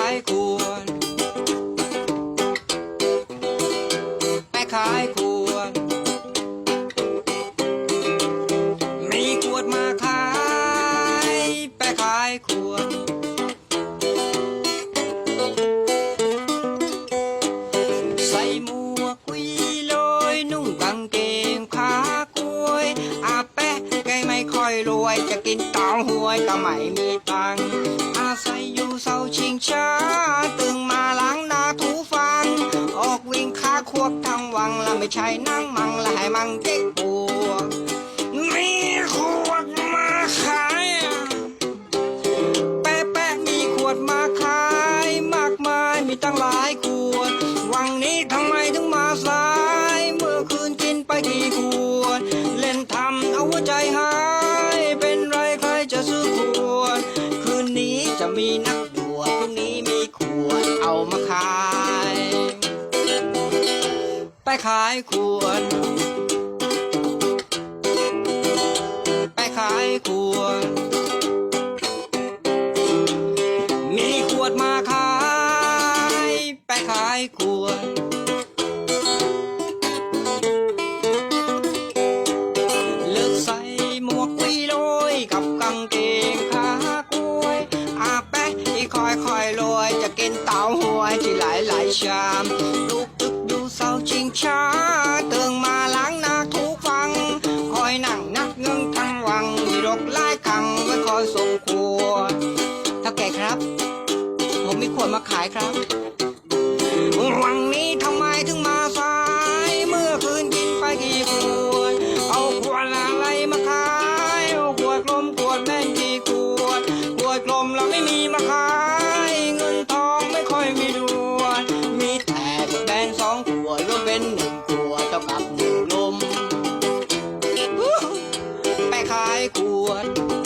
ายขวดไปขายขวดมีขวดมาขายไปขายขวดใส่หมวกวีลอยนุ่งกางเกงขากล้วยอาแปะแกไม่ค่อยรวยจะกินเต้าหวยก็ไม่มีตังค์อาศัยอยู่เสา ทั้งวังละไม่ใช่นั่งมังละให้มังเจ๊กปัวมีขวดมาขายแปะแปะมีขวดมาขายมากมายมีตั้งหลายขวด วังนี้ทำไมถึงมาสาย เมื่อคืนกินไปกี่ขวด เล่นทำเอาหัวใจหาย เป็นไรใครจะซื้อขวด คืนนี้จะมีนักดวดพรุ่งนี้มีขวดเอามาขาย ขายขวด ไปขายขวด มีขวดมาขาย ไปขายขวด เลือกใส่หมวกวีโรยกับกางเกงขากล้วยอาแปะอีคอยคอยรวยจะกินเต้าหวยที่หลายหลายชาม ช้าเติงมาล้างหน้าทุกฟัง คอยนั่งนักเงินทั้งวังมีดอกไล่คังไว้คอยส่งขวดถ้าแก่ครับ ผมมีขวดมาขายครับ ไม่ควร